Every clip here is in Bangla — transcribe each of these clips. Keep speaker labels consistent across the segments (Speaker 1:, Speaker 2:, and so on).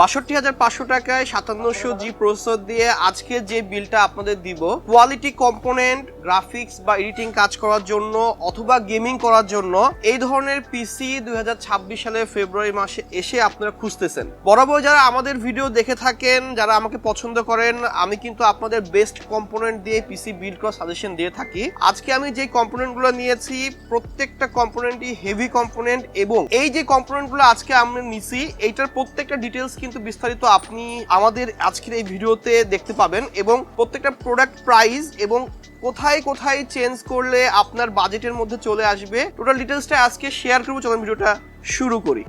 Speaker 1: বাষট্টি হাজার পাঁচশো টাকায় সাতান্নশো জি প্রসেসর দিয়ে আজকে যে বিলটা আপনাদের দিব কোয়ালিটি কম্পোনেন্ট গ্রাফিক্স বা এডিটিং কাজ করার জন্য অথবা গেমিং করার জন্য এই ধরনের পিসি দুই হাজার ছাব্বিশ সালের ফেব্রুয়ারি মাসে এসে আপনারা খুঁজতেছেন। বরাবর যারা আমাদের ভিডিও দেখে থাকেন, যারা আমাকে পছন্দ করেন, আমি কিন্তু আপনাদের বেস্ট কম্পোনেন্ট দিয়ে পিসি বিল্ড করার সাজেশন দিয়ে থাকি। আজকে আমি যে কম্পোনেন্টগুলো নিয়েছি, প্রত্যেকটা কম্পোনেন্টই হেভি কম্পোনেন্ট এবং এই যে কম্পোনেন্টগুলো আজকে আমরা নিছি, এইটার প্রত্যেকটা ডিটেলস কিন্তু বিস্তারিত আপনি আমাদের আজকের এই ভিডিওতে দেখতে পাবেন এবং প্রত্যেকটা প্রোডাক্ট প্রাইস এবং কোথায় কোথায় চেঞ্জ করলে আপনার বাজেটের মধ্যে চলে আসবে টোটাল ডিটেলসটা আজকে শেয়ার করব, চলুন ভিডিওটা শুরু করি।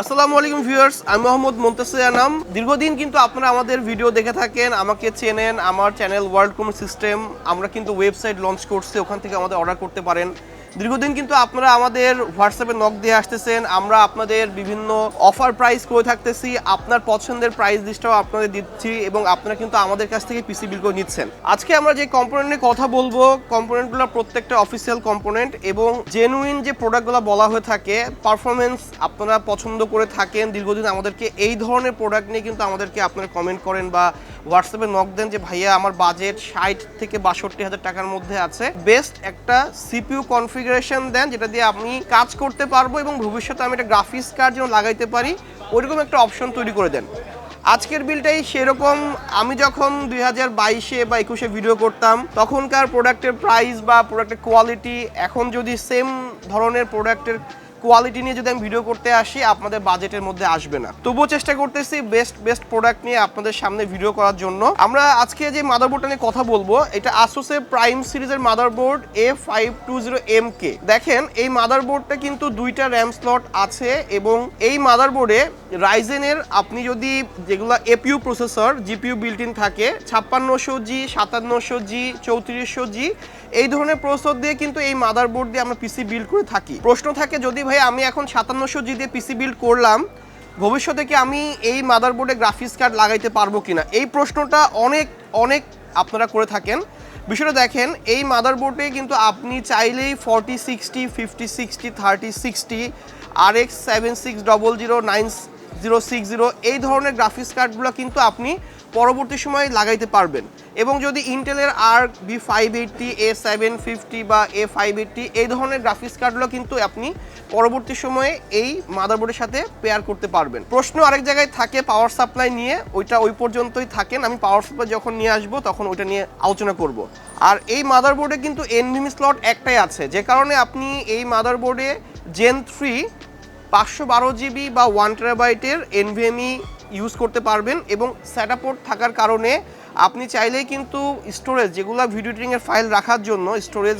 Speaker 1: আসসালামু আলাইকুম ভিউয়ার্স আমি মোহাম্মদ মন্তাসির আনাম। দীর্ঘদিন কিন্তু আপনারা আমাদের ভিডিও দেখে থাকেন, আমাকে চেনেন, আমার চ্যানেল ওয়ার্ল্ড কোন সিস্টেম আমরা কিন্তু ওয়েবসাইট লঞ্চ করছি, ওখান থেকে আমাদের অর্ডার করতে পারেন। দীর্ঘদিন কিন্তু আপনারা আমাদের হোয়াটসঅ্যাপে নক দিয়ে আসতেছেন, আমরা আপনাদের বিভিন্ন অফার প্রাইস করে থাকতেছি, আপনার পছন্দের প্রাইস লিস্টটাও আপনাদের দিচ্ছি এবং আপনারা কিন্তু আমাদের কাছ থেকে পিসি বিল করে নিচ্ছেন। আজকে আমরা যে কম্পোনেন্ট নিয়ে কথা বলব কম্পোনেন্টগুলো প্রত্যেকটা অফিসিয়াল কম্পোনেন্ট এবং জেনুইন যে প্রোডাক্টগুলো বলা হয়ে থাকে পারফরমেন্স আপনারা পছন্দ করে থাকেন, দীর্ঘদিন আমাদেরকে এই ধরনের প্রোডাক্ট নিয়ে কিন্তু আমাদেরকে আপনারা কমেন্ট করেন বা হোয়াটসঅ্যাপে নক দেন যে, ভাইয়া, আমার বাজেট ষাট থেকে বাষট্টি হাজার টাকার মধ্যে আছে। বেস্ট একটা সিপিইউ কনফিগারেশন দেন, যেটা দিয়ে আমি কাজ করতে পারব এবং ভবিষ্যতে আমি একটা গ্রাফিক্স কার্ড যেন লাগাইতে পারি, ওইরকম একটা অপশন তৈরি করে দেন। আজকের বিলটাই সেরকম, আমি যখন দুই হাজার বাইশে বা একুশে ভিডিও করতাম, তখনকার প্রোডাক্টের প্রাইস বা প্রোডাক্টের কোয়ালিটি এখন যদি সেম ধরনের প্রোডাক্টের কোয়ালিটি নিয়ে যদি আমি ভিডিও করতে আসি, আপনাদের বাজেটের মধ্যে আসবে না। তবুও চেষ্টা করতেছি বেস্ট বেস্ট প্রোডাক্ট নিয়ে আপনাদের সামনে ভিডিও করার জন্য। আমরা আজকে যে মাদারবোর্ডটা নিয়ে কথা বলব, এটা আসুসের প্রাইম সিরিজের motherboard A five two zero M K দেখেন, এই মাদারবোর্ডটা কিন্তু দুইটা র্যাম স্লট আছে এবং এই মাদারবোর্ডে রাইজেনের আপনি যদি যেগুলো APU processor GPU built in থাকে, ছাপ্পান্নশো জি সাতান্নশো জি চৌত্রিশশো জি এই ধরনের প্রসেসর দিয়ে কিন্তু এই মাদারবোর্ড দিয়ে আমরা পিসি বিল্ড করে থাকি। প্রশ্ন থাকে, যদি ভাই আমি এখন সাতান্নশো জি দিয়ে পিসি বিল্ড করলাম, ভবিষ্যতে কি আমি এই মাদারবোর্ডে গ্রাফিক্স কার্ড লাগাইতে পারব কিনা? এই প্রশ্নটা অনেক অনেক আপনারা করে থাকেন। বিষয়টা দেখেন, এই মাদারবোর্ডে কিন্তু আপনি চাইলেই forty sixty fifty sixty thirty sixty R X seven six double zero nine zero six zero এই ধরনের গ্রাফিক্স কার্ডগুলো কিন্তু আপনি পরবর্তী সময় লাগাইতে পারবেন। এবং যদি ইন্টেলের আর B five eighty A seven fifty বা এ ফাইভ এইটটি এই ধরনের গ্রাফিক্স কার্ডগুলো কিন্তু আপনি পরবর্তী সময়ে এই মাদারবোর্ডের সাথে পেয়ার করতে পারবেন। প্রশ্ন আরেক জায়গায় থাকে পাওয়ার সাপ্লাই নিয়ে, ওইটা ওই পর্যন্তই থাকেন। আমি পাওয়ার সাপ্লাই যখন নিয়ে আসব, তখন ওইটা নিয়ে আলোচনা করব। আর এই মাদারবোর্ডে কিন্তু এনভিমি স্লট একটাই আছে। যে কারণে আপনি এই মাদারবোর্ডে জেন থ্রি পাঁচশো বারো জিবি বা ওয়ান টেরাবাইটের এনভিএমই ইউজ করতে পারবেন এবং স্যাট স্যাটাপোর্ট থাকার কারণে আপনি চাইলেই কিন্তু স্টোরেজ যেগুলো ভিডিও এডিটিংয়ের ফাইল রাখার জন্য স্টোরেজ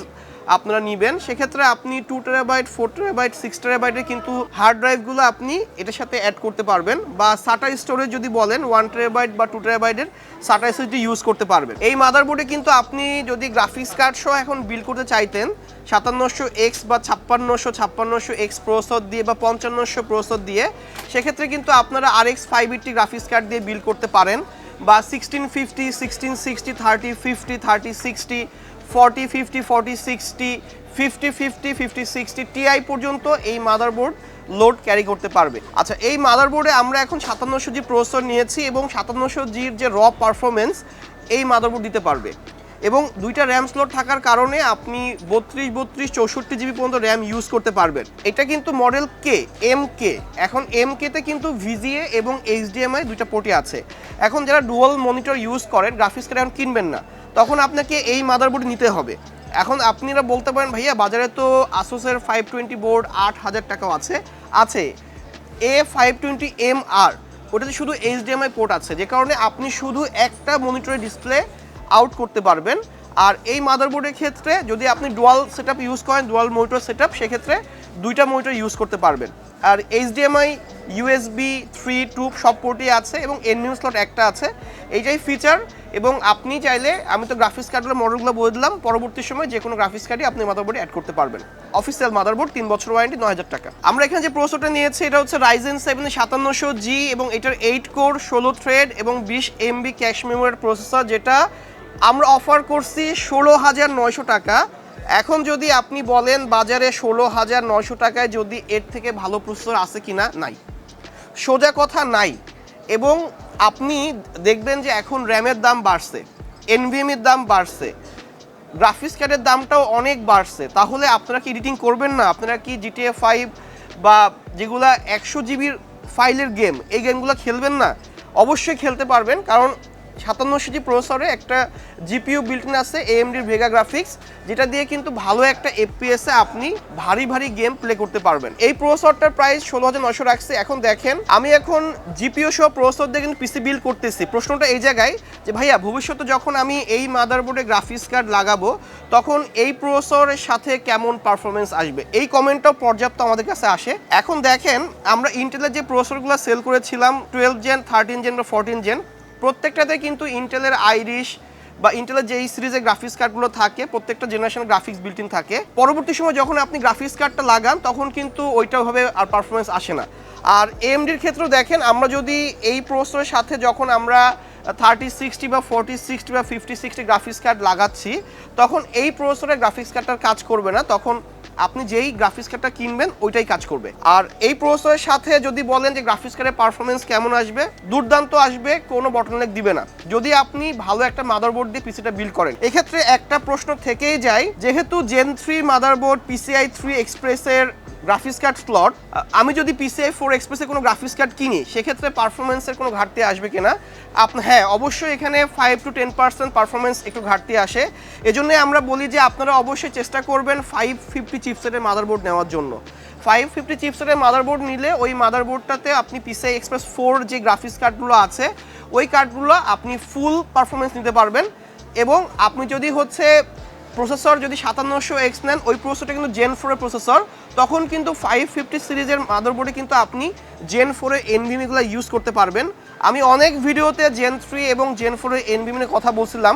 Speaker 1: আপনারা নেবেন, সেক্ষেত্রে আপনি two terabyte four terabyte six টেরাবাইটের কিন্তু হার্ড ড্রাইভগুলো আপনি এটার সাথে অ্যাড করতে পারবেন বা সাটা স্টোরেজ যদি বলেন ওয়ান টেরাবাইট বা টু টেরাবাইটের সাটা এসএসডি ইউজ করতে পারবেন। এই মাদারবোর্ডে কিন্তু আপনি যদি গ্রাফিক্স কার্ড সহ এখন বিল করতে চাইতেন, সাতান্নশো এক্স বা ছাপ্পান্নশো ছাপ্পান্নশো এক্স প্রসেসর দিয়ে বা পঞ্চান্নশো প্রসেসর দিয়ে, সেক্ষেত্রে কিন্তু আপনারা R X five eighty graphics card দিয়ে বিল করতে পারেন বা sixteen fifty sixteen sixty thirty fifty thirty sixty forty, fifty, forty, sixty, fifty fifty fifty, sixty Ti পর্যন্ত এই মাদারবোর্ড লোড ক্যারি করতে পারবে। আচ্ছা এই মাদারবোর্ডে আমরা এখন সাতান্নশো জি প্রসেসর নিয়েছি এবং সাতান্নশো জির যে র পারফরমেন্স এই মাদারবোর্ড দিতে পারবে। এবং দুইটা র্যাম স্লট থাকার কারণে আপনি বত্রিশ বত্রিশ, চৌষট্টি জিবি পর্যন্ত র্যাম ইউজ করতে পারবেন। এটা কিন্তু মডেল কে এম কে এখন এম কেতে কিন্তু ভিজিএ এবং এইচডিএমআই দুইটা পোর্টে আছে। এখন যারা ডুয়াল মনিটর ইউজ করেন গ্রাফিক্স কার্ড এখন কিনবেন না। তখন আপনাকে এই মাদারবোর্ড নিতে হবে। এখন আপনারা বলতে পারেন, ভাইয়া, বাজারে তো আসোসের ফাইভ টোয়েন্টি বোর্ড আট হাজার টাকাও আছে। আছে। এ ফাইভ টোয়েন্টি এম আর ওটাতে শুধু এইচডিএমআই পোর্ট আছে। যে কারণে আপনি শুধু একটা মনিটরের ডিসপ্লে আউট করতে পারবেন। আর এই মাদারবোর্ডের ক্ষেত্রে যদি আপনি ডুয়াল সেটআপ ইউজ করেন ডুয়াল মনিটর সেটআপ সেক্ষেত্রে দুইটা মনিটর ইউজ করতে পারবেন। আর এইচডিএমআই ইউএসবি থ্রি টু সব পোর্টই আছে এবং এনমিউ স্লট একটা আছে। এইটাই ফিচার এবং আপনি চাইলে, আমি তো গ্রাফিক্স কার্ডগুলো মডেলগুলো বলে দিলাম, পরবর্তী সময় যে কোনো গ্রাফিক্স কার্ডই আপনি মাদারবোর্ডে অ্যাড করতে পারবেন। অফিসিয়াল মাদারবোর্ড তিন বছর ওয়ারেন্টি নয় হাজার টাকা। আমরা এখানে যে প্রসেসরটা নিয়েছি, এটা হচ্ছে রাইজেন সেভেন সাতান্নশো জি এবং এটার এইট কোর ষোলো থ্রেড এবং বিশ এমবি ক্যাশ মেমোরির প্রসেসর যেটা আমরা অফার করছি ষোলো হাজার নয়শো টাকা। এখন যদি আপনি বলেন বাজারে ষোলো হাজার নয়শো টাকায় যদি এর থেকে ভালো প্রসেসর আছে কিনা, নাই। সোজা কথা, নাই। এবং আপনি দেখবেন যে এখন র্যামের দাম বাড়ছে, এনভিএমের দাম বাড়ছে, গ্রাফিক্স কার্ডের দামটাও অনেক বাড়ছে। তাহলে আপনারা কি এডিটিং করবেন না? আপনারা কি জিটিএ ফাইভ বা যেগুলা একশো জিবির ফাইলের গেম, এই গেমগুলো খেলবেন না? অবশ্যই খেলতে পারবেন, কারণ সাতান্নশো জি প্রসেসরে একটা জিপিইউ বিল্টিন আছে এএমডির ভেগা গ্রাফিক্স যেটা দিয়ে কিন্তু ভালো একটা এফপিএস আপনি ভারী ভারী গেম প্লে করতে পারবেন। এই প্রসেসরটার প্রাইস ষোলো হাজার নশো রাখছে। এখন দেখেন, আমি এখন জিপিইউ সহ প্রসেসর দিয়ে কিন্তু পিসি বিল্ড করতেছি। প্রশ্নটা এই জায়গায় যে, ভাইয়া, ভবিষ্যতে যখন আমি এই মাদারবোর্ডে গ্রাফিক্স কার্ড লাগাবো, তখন এই প্রসেসরের সাথে কেমন পারফরমেন্স আসবে? এই কমেন্টটাও পর্যাপ্ত আমাদের কাছে আসে। এখন দেখেন, আমরা ইন্টেলের যে প্রসেসরগুলো সেল করেছিলাম টুয়েলভ জেন থার্টিন জেন বা ফোরটিন জেন প্রত্যেকটাতে কিন্তু ইন্টেলের আইরিশ বা ইন্টেলের যে এই গ্রাফিক্স কার্ডগুলো থাকে, প্রত্যেকটা জেনারেশন গ্রাফিক্স বিল্ট থাকে। পরবর্তী সময় যখন আপনি গ্রাফিক্স কার্ডটা লাগান, তখন কিন্তু ওইটাভাবে আর পারফরমেন্স আসে না। আর এমডির ক্ষেত্রেও দেখেন, আমরা যদি এই প্রসেসরের সাথে যখন আমরা থার্টি সিক্সটি বা ফোরটি সিক্সটি বা ফিফটি সিক্সটি গ্রাফিক্স কার্ড লাগাচ্ছি, তখন এই প্রসেসরের গ্রাফিক্স কার্ডটার কাজ করবে না। তখন আপনি যেই গ্রাফিক্স কার্ডটা কিনবেন, ওইটাই কাজ করবে। আর এই প্রসেসরের সাথে যদি বলেন যে গ্রাফিক্স কার্ডের পারফরমেন্স কেমন আসবে, দুর্দান্ত আসবে, কোনো বটলনেক দিবে না। যদি আপনি ভালো একটা মাদারবোর্ড দিয়ে পিসিটা বিল্ড করেন, এক্ষেত্রে একটা প্রশ্ন থেকেই যায়, যেহেতু gen three motherboard PCI three এক্সপ্রেসের গ্রাফিক্স কার্ড স্লট আমি যদি পিসিআই ফোর এক্সপ্রেসে কোনো গ্রাফিক্স কার্ড কিনি, সেক্ষেত্রে পারফরমেন্সের কোনো ঘাটতি আসবে কিনা? আপনার হ্যাঁ অবশ্যই এখানে five to ten percent performance একটু ঘাটতি আসে। এজন্য আমরা বলি যে আপনারা অবশ্যই চেষ্টা করবেন ফাইভ ফিফটি চিপসেটের মাদারবোর্ড নেওয়ার জন্য। ফাইভ ফিফটি চিপসেটের মাদারবোর্ড নিলে ওই মাদারবোর্ডটাতে আপনি পিসিআই এক্সপ্রেস ফোর যে গ্রাফিক্স কার্ডগুলো আছে, ওই কার্ডগুলো আপনি ফুল পারফরমেন্স নিতে পারবেন। এবং আপনি যদি হচ্ছে প্রসেসর যদি সাতান্নশো এক্স নেন, ওই প্রসেসরটা কিন্তু জেন ফোরের প্রসেসর তখন কিন্তু ফাইভ ফিফটি সিরিজের মাদারবোর্ডে কিন্তু আপনি জেন ফোরের এনভিমিগুলো ইউজ করতে পারবেন। আমি অনেক ভিডিওতে জেন থ্রি এবং জেন ফোরের এনভিমি কথা বলছিলাম।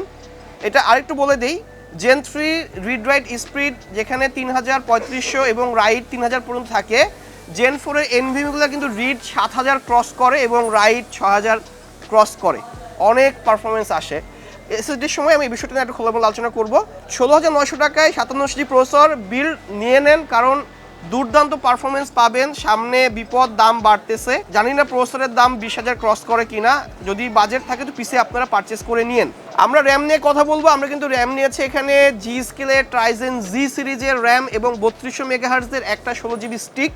Speaker 1: এটা আরেকটু বলে দেই gen three read write speed যেখানে তিন হাজার পঁয়ত্রিশশো এবং রাইট তিন হাজার পর্যন্ত থাকে জেন ফোরের এনভিমিগুলো কিন্তু রিড সাত হাজার ক্রস করে এবং রাইট ছ হাজার ক্রস করে। অনেক পারফরমেন্স আসে। এসএসডির সময় আমি এই বিষয়টা নিয়ে একটু খোলামেলা আলোচনা করব। ষোলো হাজার নয়শো টাকায় সাতান্নশো জি প্রসেসর বিল নিয়ে নেন, কারণ দুর্দান্ত পারফরমেন্স পাবেন। সামনে বিপদ দাম বাড়তেছে। জানি না প্রসেসরের দাম বিশ হাজার ক্রস করে কিনা। যদি বাজেট থাকে তো পিসে আপনারা পারচেস করে নিন আমরা র্যাম নিয়ে কথা বলব। আমরা কিন্তু র্যাম নিয়েছি এখানে জি স্কেলের ট্রাইজেন জি সিরিজের র্যাম এবং বত্রিশশো মেগাহার্জের একটা ষোলো জিবি স্টিক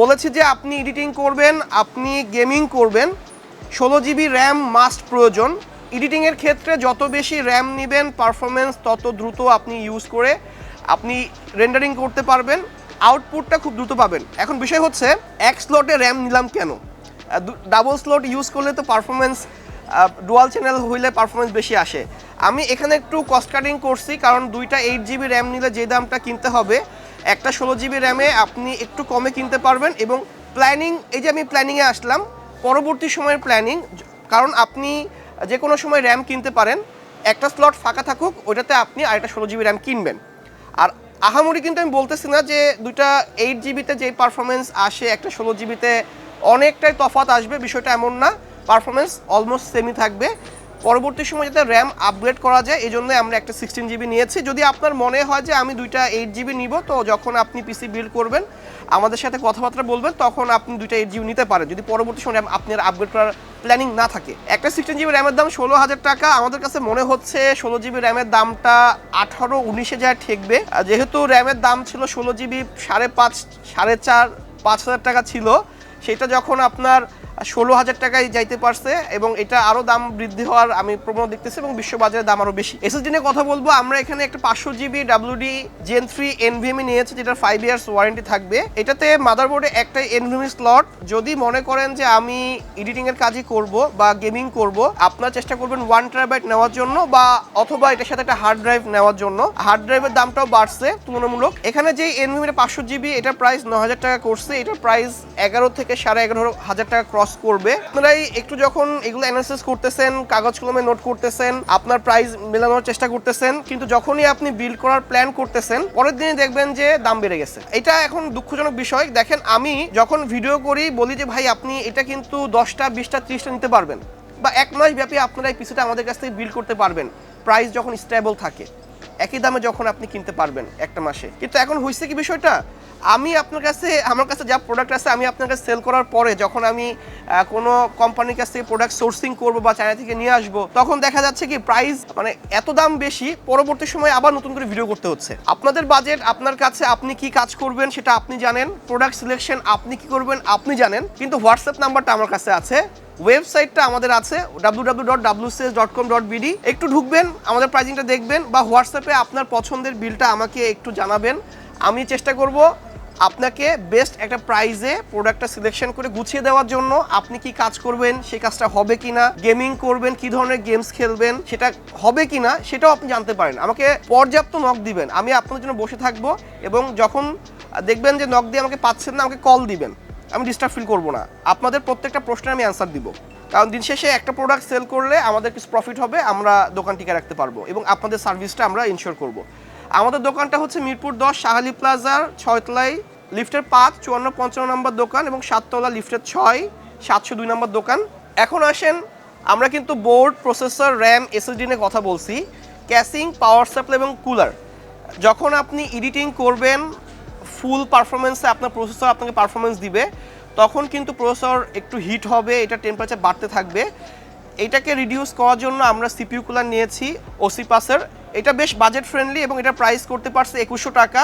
Speaker 1: বলেছি যে আপনি এডিটিং করবেন, আপনি গেমিং করবেন। ষোলো জিবি র্যাম মাস্ট প্রয়োজন। এডিটিংয়ের ক্ষেত্রে যত বেশি র্যাম নেবেন পারফরমেন্স তত দ্রুত আপনি ইউজ করে আপনি রেন্ডারিং করতে পারবেন। আউটপুটটা খুব দ্রুত পাবেন। এখন বিষয় হচ্ছে, এক স্লটে র্যাম নিলাম কেন? ডাবল স্লট ইউজ করলে তো পারফরমেন্স ডুয়াল চ্যানেল হইলে পারফরমেন্স বেশি আসে। আমি এখানে একটু কস্ট কাটিং করছি, কারণ দুইটা এইট জিবি র্যাম নিলে যে দামটা কিনতে হবে, একটা ষোলো জিবি র্যামে আপনি একটু কমে কিনতে পারবেন এবং প্ল্যানিং এই যে আমি প্ল্যানিংয়ে আসলাম, পরবর্তী সময়ের প্ল্যানিং কারণ আপনি যে কোনো সময় র্যাম কিনতে পারেন, একটা স্লট ফাঁকা থাকুক, ওইটাতে আপনি আরেকটা ষোলো জিবি র্যাম কিনবেন। আর আহামরি কিন্তু আমি বলতেছি না যে দুইটা এইট জিবিতে যে পারফরমেন্স আসে, একটা ষোলো জিবিতে অনেকটাই তফাত আসবে, বিষয়টা এমন না। পারফরমেন্স অলমোস্ট সেমই থাকবে। পরবর্তী সময় যাতে র্যাম আপগ্রেড করা যায় এই জন্য আমরা একটা সিক্সটিন জিবি নিয়েছি। যদি আপনার মনে হয় যে আমি দুইটা এইট জিবি নিব, তো যখন আপনি পিসি বিল্ড করবেন, আমাদের সাথে কথাবার্তা বলবেন, তখন আপনি দুইটা এইট জিবি নিতে পারেন। যদি পরবর্তী সময় RAM আপনার আপগ্রেড করার প্ল্যানিং না থাকে। একটা সিক্সটিন জিবি র্যামের দাম ষোলো হাজার টাকা। আমাদের কাছে মনে হচ্ছে ষোলো জিবি র্যামের দামটা আঠারো উনিশে যায় ঠেকবে। যেহেতু র্যামের দাম ছিল ষোলো জিবি সাড়ে পাঁচ, সাড়ে চার, পাঁচ হাজার টাকা ছিল, সেটা যখন আপনার ষোলো হাজার টাকায় যাইতে পারছে এবং এটা আরও দাম বৃদ্ধি হওয়ার আমি প্রবণতা দেখতেছি এবং বিশ্ববাজারে দাম আরও বেশি। এসএসডি নিয়ে কথা বলব, আমরা এখানে একটা পাঁচশো GB WD gen three NVMe নিয়েছি, যেটা ফাইভ ইয়ার্স ওয়ারেন্টি থাকবে। এটাতে মাদারবোর্ডে একটা এনভিএমি স্লট যদি মনে করেন যে আমি এডিটিং এর কাজই করব বা গেমিং করব, আপনার চেষ্টা করবেন ওয়ান টেরাবাইট নেওয়ার জন্য বা অথবা এটার সাথে একটা হার্ড ড্রাইভ নেওয়ার জন্য। হার্ড ড্রাইভের দামটাও বাড়ছে তুলনামূলক। এখানে যে এনভিএমিটা পাঁচশো জিবি, এটার প্রাইস ন হাজার টাকা করছে। এটার প্রাইস এগারো থেকে সাড়ে এগারো হাজার টাকা ক্রস করবে। আপনারাই একটু যখন এগুলো অ্যানালিসিস করতেছেন কাগজ কলমে নোট করতেছেন, আপনার প্রাইস মেলানোর চেষ্টা করতেছেন, কিন্তু যখনই আপনি বিল্ড করার প্ল্যান করতেছেন, পরের দিনে দেখবেন যে দাম বেড়ে গেছে। এটা এখন দুঃখজনক বিষয়। দেখেন, আমি যখন ভিডিও করি, বলি যে, ভাই, আপনি এটা কিন্তু দশটা, বিশটা, ত্রিশটা নিতে পারবেন। বা এক মাস ব্যাপী আপনারা এই পিসিটা আমাদের কাছ থেকে বিল করতে পারবেন। প্রাইস যখন স্টেবল থাকে, একই দামে যখন আপনি কিনতে পারবেন একটা মাসে। কিন্তু এখন হয়েছে কি বিষয়টা? আমি আপনার কাছে, আমার কাছে যা প্রোডাক্ট আছে আমি আপনার কাছে সেল করার পরে যখন আমি কোনো কোম্পানির কাছ থেকে প্রোডাক্ট সোর্সিং করব বা চায়না থেকে নিয়ে আসব, তখন দেখা যাচ্ছে কি প্রাইস মানে এত দাম বেশি, পরবর্তী সময় আবার নতুন করে ভিডিও করতে হচ্ছে। আপনাদের বাজেট আপনার কাছে আপনি কি কাজ করবেন সেটা আপনি জানেন প্রোডাক্ট সিলেকশন আপনি কি করবেন আপনি জানেন, কিন্তু হোয়াটসঅ্যাপ নাম্বারটা আমার কাছে আছে ওয়েবসাইটটা আমাদের আছে, www.wcs.com.bd একটু ঢুকবেন, আমাদের প্রাইজিংটা দেখবেন বা হোয়াটসঅ্যাপে আপনার পছন্দের বিলটা আমাকে একটু জানাবেন, আমি চেষ্টা করব আপনাকে বেস্ট একটা প্রাইজে প্রোডাক্টটা সিলেকশন করে গুছিয়ে দেওয়ার জন্য আপনি কি কাজ করবেন, সেই কাজটা হবে কিনা গেমিং করবেন, কি ধরনের গেমস খেলবেন, সেটা হবে কিনা, সেটাও আপনি জানতে পারেন। আমাকে পর্যাপ্ত নক দিবেন। আমি আপনাদের জন্য বসে থাকব এবং যখন দেখবেন যে নক দিয়ে আমাকে পাচ্ছেন না, আমাকে কল দিবেন। আমি ডিস্টার্ব ফিল করব না। আপনাদের প্রত্যেকটা প্রশ্নের আমি অ্যান্সার দিব। কারণ দিন শেষে একটা প্রোডাক্ট সেল করলে আমাদের কিছু প্রফিট হবে, আমরা দোকান টিকে রাখতে পারব এবং আপনাদের সার্ভিসটা আমরা ইনশিওর করব। আমাদের দোকানটা হচ্ছে মিরপুর দশ, শাহালি প্লাজার ছয়তলায়, লিফটের পাঁচ, চুয়ান্ন, পঞ্চান্ন নম্বর দোকান এবং সাততলা লিফটের ছয়, সাতশো দুই নম্বর দোকান। এখন আসেন, আমরা কিন্তু বোর্ড, প্রসেসর, র্যাম, এসএসডি নিয়ে কথা বলছি। ক্যাসিং, পাওয়ার সাপ্লাই এবং কুলার। যখন আপনি এডিটিং করবেন, ফুল পারফরমেন্সে আপনার প্রসেসর আপনাকে পারফরমেন্স দিবে। তখন কিন্তু প্রসেসর একটু হিট হবে, এটা টেম্পারেচার বাড়তে থাকবে। এটাকে রিডিউস করার জন্য আমরা সিপিইউ কুলার নিয়েছি ওসি পাসের এটা বেশ বাজেট ফ্রেন্ডলি এবং এটা প্রাইস করতে পারছে একুশশো টাকা।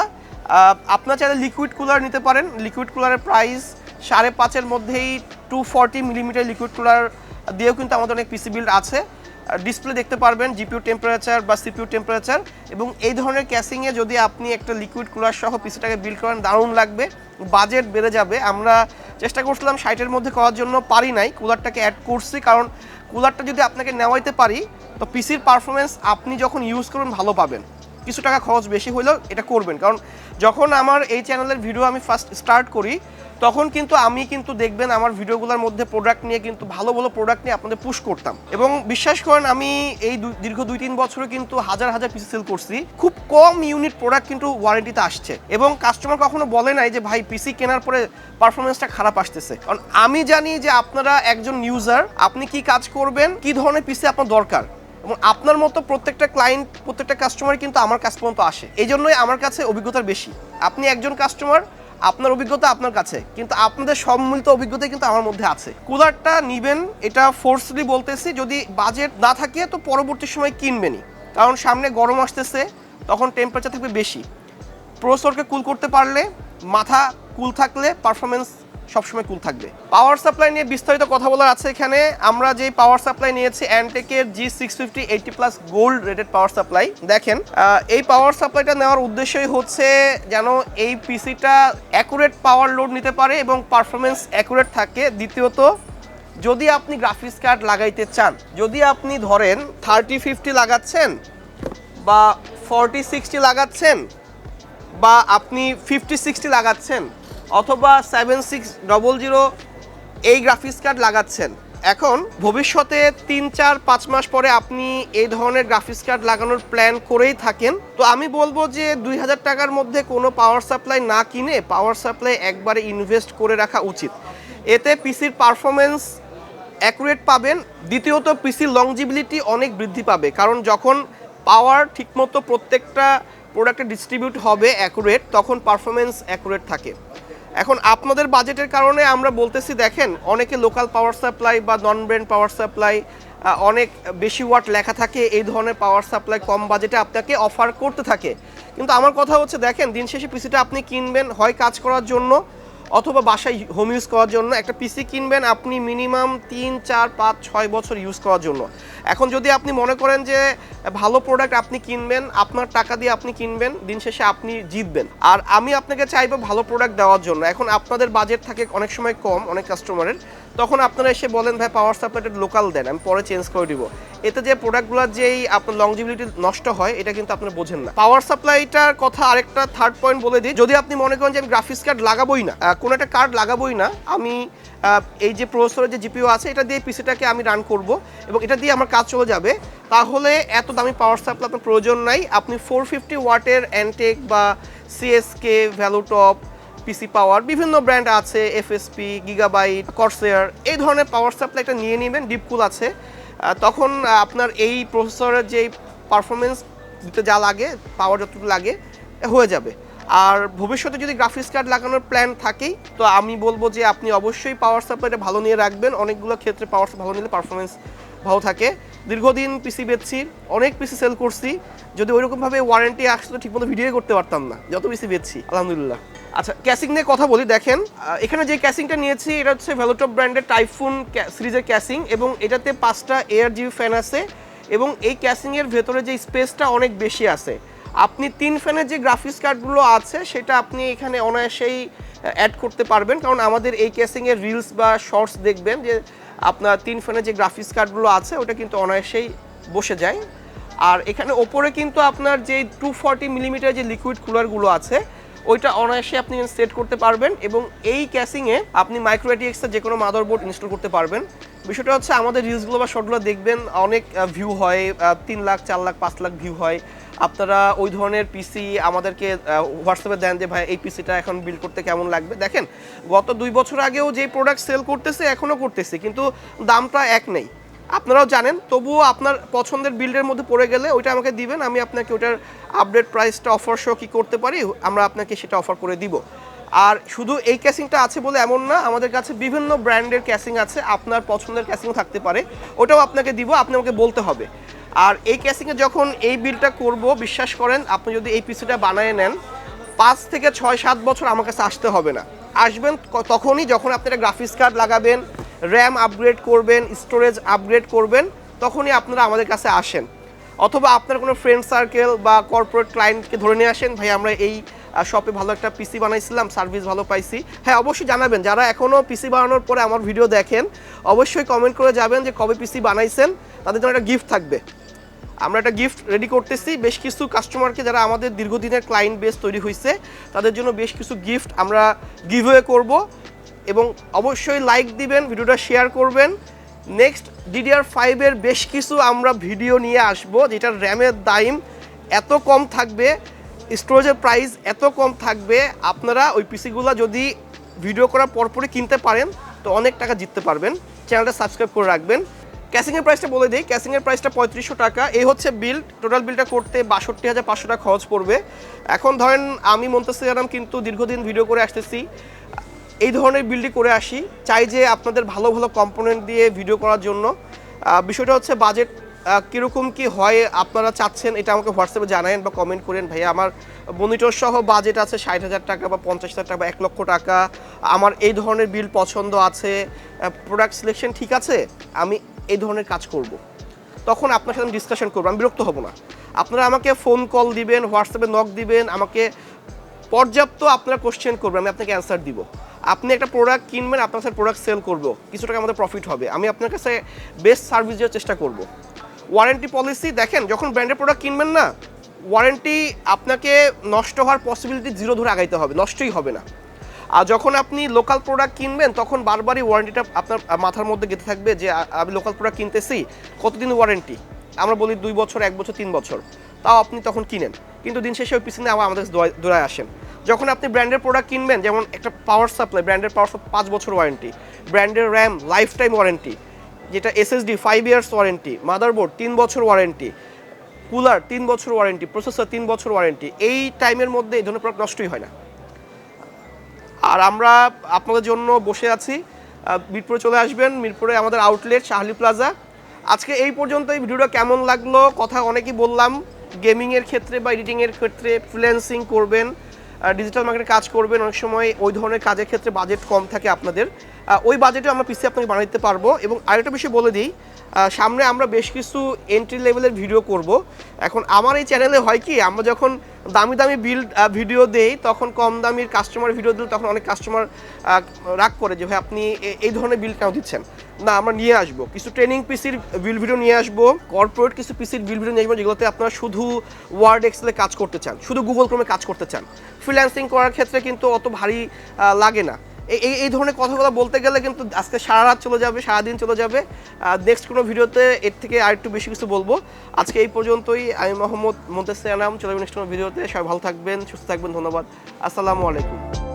Speaker 1: আপনার চাইলে লিকুইড কুলার নিতে পারেন। লিকুইড কুলারের প্রাইস সাড়ে পাঁচের মধ্যেই two forty millimeter liquid cooler দিয়েও কিন্তু আমাদের অনেক পিসি বিল্ড আছে। ডিসপ্লে দেখতে পারবেন জিপিউ টেম্পারেচার বা সিপিউ টেম্পারেচার এবং এই ধরনের ক্যাসিংয়ে যদি আপনি একটা লিকুইড কুলার সহ পিসিটাকে বিল্ড করেন, দারুণ লাগবে বাজেট বেড়ে যাবে। আমরা চেষ্টা করছিলাম সাইটের মধ্যে করার জন্য, পারি নাই। কুলারটাকে অ্যাড করছি কারণ কুলারটা যদি আপনাকে নেওয়াইতে পারি তো পিসির পারফরমেন্স আপনি যখন ইউজ করবেন, ভালো পাবেন। কিছু টাকা খরচ বেশি হলেও এটা করবেন। কারণ যখন আমার এই চ্যানেলের ভিডিও আমি ফার্স্ট স্টার্ট করি, তখন কিন্তু আমি কিন্তু দেখবেন আমার ভিডিওগুলোর মধ্যে প্রোডাক্ট নিয়ে কিন্তু ভালো ভালো প্রোডাক্ট নিয়ে আপনাদের পুশ করতাম। এবং বিশ্বাস করেন, আমি এই দীর্ঘ দুই তিন বছরে কিন্তু হাজার হাজার পিসি সেল করছি। খুব কম ইউনিট প্রোডাক্ট কিন্তু ওয়ারেন্টিতে আসছে। এবং কাস্টমার কখনো বলে নাই যে, ভাই পিসি কেনার পরে পারফরমেন্সটা খারাপ আসতেছে। কারণ আমি জানি যে, আপনারা একজন ইউজার আপনি কি কাজ করবেন, কি ধরনের পিসি আপনার দরকার। এবং আপনার মতো প্রত্যেকটা ক্লায়েন্ট প্রত্যেকটা কাস্টমার কিন্তু আমার কাছ পর্যন্ত আসে। এই জন্যই আমার কাছে অভিজ্ঞতার বেশি। আপনি একজন কাস্টমার আপনার অভিজ্ঞতা আপনার কাছে, কিন্তু আপনাদের সম্মিলিত অভিজ্ঞতা কিন্তু আমার মধ্যে আছে। কুলারটা নিবেন, এটা ফোর্সলি বলতেছি, যদি বাজেট না থাকে তো পরবর্তী সময় কিনবেনই। কারণ সামনে গরম আসতেছে, তখন টেম্পারেচার থাকবে বেশি। প্রসেসরকে কুল করতে পারলে, মাথা কুল থাকলে পারফরমেন্স সবসময় কুল থাকবে। পাওয়ার সাপ্লাই নিয়ে বিস্তারিত কথা বলার আছে এখানে। আমরা যে পাওয়ার সাপ্লাই নিয়েছি অ্যান্টেকের G six fifty eighty plus gold rated power supply দেখেন এই পাওয়ার সাপ্লাইটা নেওয়ার উদ্দেশ্যই হচ্ছে যেন এই পিসিটা অ্যাকুরেট পাওয়ার লোড নিতে পারে এবং পারফরমেন্স অ্যাকুরেট থাকে। দ্বিতীয়ত, যদি আপনি গ্রাফিক্স কার্ড লাগাইতে চান, যদি আপনি ধরেন থার্টি ফিফটি লাগাচ্ছেন বা ফর্টি সিক্সটি লাগাচ্ছেন বা আপনি ফিফটি সিক্সটি লাগাচ্ছেন অথবা সেভেন সিক্স ডবল জিরো এই গ্রাফিক্স কার্ড লাগাচ্ছেন। এখন ভবিষ্যতে তিন, চার, পাঁচ মাস পরে আপনি এই ধরনের গ্রাফিক্স কার্ড লাগানোর প্ল্যান করেই থাকেন। তো আমি বলব যে দুই হাজার টাকার মধ্যে কোনো পাওয়ার সাপ্লাই না কিনে পাওয়ার সাপ্লাই একবারে ইনভেস্ট করে রাখা উচিত। এতে পিসির পারফরমেন্স অ্যাকুরেট পাবেন। দ্বিতীয়ত, পিসির লংজিবিলিটি অনেক বৃদ্ধি পাবে। কারণ যখন পাওয়ার ঠিকমতো প্রত্যেকটা প্রোডাক্টে ডিস্ট্রিবিউট হবে অ্যাকুরেট তখন পারফরমেন্স অ্যাকুরেট থাকে। এখন আপনাদের বাজেটের কারণে আমরা বলতেছি, দেখেন, অনেকে লোকাল পাওয়ার সাপ্লাই বা নন ব্র্যান্ড পাওয়ার সাপ্লাই অনেক বেশি ওয়াট লেখা থাকে, এই ধরনের পাওয়ার সাপ্লাই কম বাজেটে আপনাকে অফার করতে থাকে। কিন্তু আমার কথা হচ্ছে, দেখেন, দিন শেষে পিসিটা আপনি কিনবেন, হয় কাজ করার জন্য অথবা বাসায় হোম ইউজ করার জন্য একটা পিসি কিনবেন আপনি মিনিমাম তিন, চার, পাঁচ, ছয় বছর ইউজ করার জন্য। এখন যদি আপনি মনে করেন যে ভালো প্রোডাক্ট আপনি কিনবেন, আপনার টাকা দিয়ে আপনি কিনবেন, দিন শেষে আপনি জিতবেন। আর আমি আপনাকে চাইব ভালো প্রোডাক্ট দেওয়ার জন্য। এখন আপনাদের বাজেট থাকে অনেক সময় কম, অনেক কাস্টমারের তখন আপনারা এসে বলেন, ভাই পাওয়ার সাপ্লাইটা লোকাল দেন, আমি পরে চেঞ্জ করে দিব। এতে যে প্রোডাক্টগুলোর যেই আপনার লংজিবিলিটি নষ্ট হয়, এটা কিন্তু আপনারা বোঝেন না। পাওয়ার সাপ্লাইটার কথা আরেকটা থার্ড পয়েন্ট বলে দিই। যদি আপনি মনে করেন যে আমি গ্রাফিক্স কার্ড লাগাবোই না কোনো একটা কার্ড লাগাবোই না, আমি এই যে প্রসেসরের যে জিপিও আছে, এটা দিয়ে পিসিটাকে আমি রান করব এবং এটা দিয়ে আমার কাজ চলে যাবে, তাহলে এত দামি পাওয়ার সাপ্লাই আপনার প্রয়োজন নাই। আপনি ফোর ফিফটি ওয়াটের অ্যান্টেক বা সিএসকে ভ্যালুটপ পিসি পাওয়ার বিভিন্ন ব্র্যান্ড আছে এফএসপি গিগাবাইট কর্সেয়ার এই ধরনের পাওয়ার সাপ্লাইটা নিয়ে নেবেন ডিপকুল আছে। তখন আপনার এই প্রসেসরের যে পারফরমেন্স দিতে যা লাগে পাওয়ার যতটুকু লাগে, হয়ে যাবে। আর ভবিষ্যতে যদি গ্রাফিক্স কার্ড লাগানোর প্ল্যান থাকেই, তো আমি বলব যে আপনি অবশ্যই পাওয়ার সাপ্লাইটা ভালো নিয়ে রাখবেন। অনেকগুলো ক্ষেত্রে পাওয়ার ভালো নিলে পারফরমেন্স ভালো থাকে। দীর্ঘদিন পিসি বেচছি, অনেক পিসি সেল করছি। যদি ওইরকমভাবে ওয়ারেন্টি আসতো ঠিকমতো ভিডিও করতে পারতাম না। যত পিসি বেচছি, আলহামদুলিল্লাহ। আচ্ছা ক্যাসিং নিয়ে কথা বলি, দেখেন এখানে যে ক্যাসিংটা নিয়েছি, এটা হচ্ছে ভ্যালোটপ ব্র্যান্ডের টাইফুন সিরিজের ক্যাসিং এবং এটাতে পাঁচটা এয়ার জিবি ফ্যান আছে এবং এই ক্যাসিংয়ের ভেতরে যে স্পেসটা অনেক বেশি আছে। আপনি তিন ফ্যানের যে গ্রাফিক্স কার্ডগুলো আছে, সেটা আপনি এখানে অনায়াসেই অ্যাড করতে পারবেন। কারণ আমাদের এই ক্যাসিংয়ের রিলস বা শর্টস দেখবেন যে আপনার তিন ফ্যানের যে গ্রাফিক্স কার্ডগুলো আছে, ওটা কিন্তু অনায়াসেই বসে যায়। আর এখানে ওপরে কিন্তু আপনার যে টু ফর্টি মিলিমিটার যে লিকুইড কুলারগুলো আছে, ওইটা অনায়াসে আপনি সেট করতে পারবেন এবং এই ক্যাসিংয়ে আপনি মাইক্রোএটিএক্সের যে কোনো মাদারবোর্ড ইনস্টল করতে পারবেন। বিষয়টা হচ্ছে আমাদের রিলসগুলো বা শর্টগুলো দেখবেন, অনেক ভিউ হয় তিন লাখ, চার লাখ, পাঁচ লাখ ভিউ হয়। আপনারা ওই ধরনের পিসি আমাদেরকে হোয়াটসঅ্যাপে দেন যে, ভাই, এই পিসিটা এখন বিল্ড করতে কেমন লাগবে? দেখেন, গত দুই বছর আগেও যে প্রোডাক্ট সেল করতেছে, এখনও করতেছে, কিন্তু দামটা এক নেই। আপনারাও জানেন, তবুও আপনার পছন্দের বিল্ডের মধ্যে পড়ে গেলে ওইটা আমাকে দিবেন, আমি আপনাকে ওটার আপডেট প্রাইসটা অফার সহ কী করতে পারি, আমরা আপনাকে সেটা অফার করে দিব। আর শুধু এই ক্যাসিংটা আছে বলে এমন না, আমাদের কাছে বিভিন্ন ব্র্যান্ডের ক্যাসিং আছে, আপনার পছন্দের ক্যাসিংও থাকতে পারে। ওটাও আপনাকে দিব, আপনি আমাকে বলতে হবে। আর এই ক্যাসিংয়ে যখন এই বিলটা করব, বিশ্বাস করেন, আপনি যদি এই পিসিটা বানিয়ে নেন, পাঁচ থেকে ছয়, সাত বছর আমার কাছে আসতে হবে না। আসবেন তখনই যখন আপনারা গ্রাফিক্স কার্ড লাগাবেন র্যাম আপগ্রেড করবেন স্টোরেজ আপগ্রেড করবেন, তখনই আপনারা আমাদের কাছে আসেন। অথবা আপনার কোনো ফ্রেন্ড সার্কেল বা কর্পোরেট ক্লায়েন্টকে ধরে নিয়ে আসেন, ভাই, আমরা এই শপে ভালো একটা পিসি বানাইছিলাম সার্ভিস ভালো পাইছি। হ্যাঁ অবশ্যই জানাবেন, যারা এখনও পিসি বানানোর পরে আমার ভিডিও দেখেন, অবশ্যই কমেন্ট করে যাবেন যে কবে পিসি বানাইছেন, তাদের জন্য একটা গিফট থাকবে। আমরা একটা গিফট রেডি করতেছি, বেশ কিছু কাস্টমারকে যারা আমাদের দীর্ঘদিনের ক্লায়েন্ট বেস তৈরি হয়েছে তাদের জন্য বেশ কিছু গিফট আমরা গিভওয়ে করব এবং অবশ্যই লাইক দিবেন, ভিডিওটা শেয়ার করবেন। নেক্সট ডিডিআর ফাইভের বেশ কিছু আমরা ভিডিও নিয়ে আসব, যেটার র্যামের দাম এত কম থাকবে স্টোরেজের প্রাইস এত কম থাকবে, আপনারা ওই পিসিগুলো যদি ভিডিও করার পরপরই কিনতে পারেন, তো অনেক টাকা জিততে পারবেন। চ্যানেলটা সাবস্ক্রাইব করে রাখবেন। ক্যাসিংয়ের প্রাইসটা বলে দিই ক্যাসিংয়ের প্রাইসটা পঁয়ত্রিশশো টাকা। এই হচ্ছে বিল, টোটাল বিলটা করতে বাষট্টি হাজার পাঁচশো টাকা খরচ পড়বে। এখন ধরেন আমি মন্তাসিরাম কিন্তু দীর্ঘদিন ভিডিও করে আসতেছি। এই ধরনের বিলটি করে আসি। চাই যে আপনাদের ভালো ভালো কম্পোনেন্ট দিয়ে ভিডিও করার জন্য। বিষয়টা হচ্ছে বাজেট কীরকম কি হয়, আপনারা চাচ্ছেন? এটা আমাকে হোয়াটসঅ্যাপে জানায়েন বা কমেন্ট করেন। ভাইয়া, আমার মনিটর সহ বাজেট আছে ষাট হাজার টাকা বা পঞ্চাশ হাজার টাকা বা এক লক্ষ টাকা। আমার এই ধরনের বিল পছন্দ আছে। প্রোডাক্ট সিলেকশন ঠিক আছে? আমি এই ধরনের কাজ করব। তখন আপনার সাথে ডিসকাশন করব। আমি বিরক্ত হব না। আপনারা আমাকে ফোন কল দিবেন, হোয়াটসঅ্যাপে নক দিবেন, আমাকে পর্যাপ্ত আপনারা কোশ্চেন করবেন, আমি আপনাকে অ্যান্সার দিব। আপনি একটা প্রোডাক্ট কিনবেন, আপনার সাথে প্রোডাক্ট সেল করব। কিছু টাকা আমাদের প্রফিট হবে। আমি আপনার কাছে বেস্ট সার্ভিস দেওয়ার চেষ্টা করব। ওয়ারেন্টি পলিসি, দেখেন, যখন ব্র্যান্ডের প্রোডাক্ট কিনবেন না, ওয়ারেন্টি আপনাকে নষ্ট হওয়ার পসিবিলিটি জিরো ধরে আগাইতে হবে, নষ্টই হবে না। আর যখন আপনি লোকাল প্রোডাক্ট কিনবেন, তখন বারবারই ওয়ারেন্টিটা আপনার মাথার মধ্যে গেঁথে থাকবে যে আমি লোকাল প্রোডাক্ট কিনতেছি, কতদিন ওয়ারেন্টি আমরা বলি দুই বছর, এক বছর, তিন বছর। তাও আপনি তখন কিনেন। কিন্তু দিন শেষে ওই পিছনে আবার আমাদের দৌড়ায় আসেন। যখন আপনি ব্র্যান্ডের প্রোডাক্ট কিনবেন, যেমন একটা পাওয়ার সাপ্লাই ব্র্যান্ডের পাওয়ার সাপ্লাই পাঁচ বছর ওয়ারেন্টি ব্র্যান্ডের র্যাম লাইফ টাইম ওয়ারেন্টি যেটা SSD five years warranty motherboard তিন বছর ওয়ারেন্টি কুলার তিন বছর ওয়ারেন্টি প্রসেসর তিন বছর ওয়ারেন্টি এই টাইমের মধ্যে এই ধরনের প্রোডাক্ট নষ্টই হয় না। আর আমরা আপনাদের জন্য বসে আছি মিরপুরে চলে আসবেন, মিরপুরে আমাদের আউটলেট শাহলি প্লাজা আজকে এই পর্যন্ত এই ভিডিওটা কেমন লাগল? কথা অনেকেই বললাম গেমিংয়ের ক্ষেত্রে বা এডিটিংয়ের ক্ষেত্রে ফ্রিল্যান্সিং করবেন ডিজিটাল মার্কেটে কাজ করবেন অনেক সময় ওই ধরনের কাজের ক্ষেত্রে বাজেট কম থাকে আপনাদের। ওই বাজেটে আমরা পিসি আপনাকে বানিয়ে দিতে পারব। এবং আরেকটা বিষয় বলে দিই সামনে আমরা বেশ কিছু এন্ট্রি লেভেলের ভিডিও করব। এখন আমার এই চ্যানেলে হয় কি, আমরা যখন দামি দামি বিল ভিডিও দেই, তখন কম দামির কাস্টমার ভিডিও দিলে তখন অনেক কাস্টমার রাগ করে যে, ভাই, আপনি এই ধরনের বিল কেন দিচ্ছেন? না, আমরা নিয়ে আসব। কিছু ট্রেনিং পিসির বিল ভিডিও নিয়ে আসব। কর্পোরেট কিছু পিসির বিল ভিডিও নিয়ে আসব, যেগুলোতে আপনারা শুধু ওয়ার্ড এক্সেলে কাজ করতে চান, শুধু গুগল ক্রমে কাজ করতে চান। ফ্রিল্যান্সিং করার ক্ষেত্রে কিন্তু অত ভারী লাগে না। এই এই- ধরনের কথাগুলো বলতে গেলে কিন্তু আজকে সারা রাত চলে যাবে সারাদিন চলে যাবে। নেক্সট কোনো ভিডিওতে এর থেকে আর একটু বেশি কিছু বলব। আজকে এই পর্যন্তই। আমি মোহাম্মদ মোন্তেসিয়ানাম চলে নেক্সট কোনো ভিডিওতে। সবাই ভালো থাকবেন, সুস্থ থাকবেন। ধন্যবাদ। আসসালামু আলাইকুম।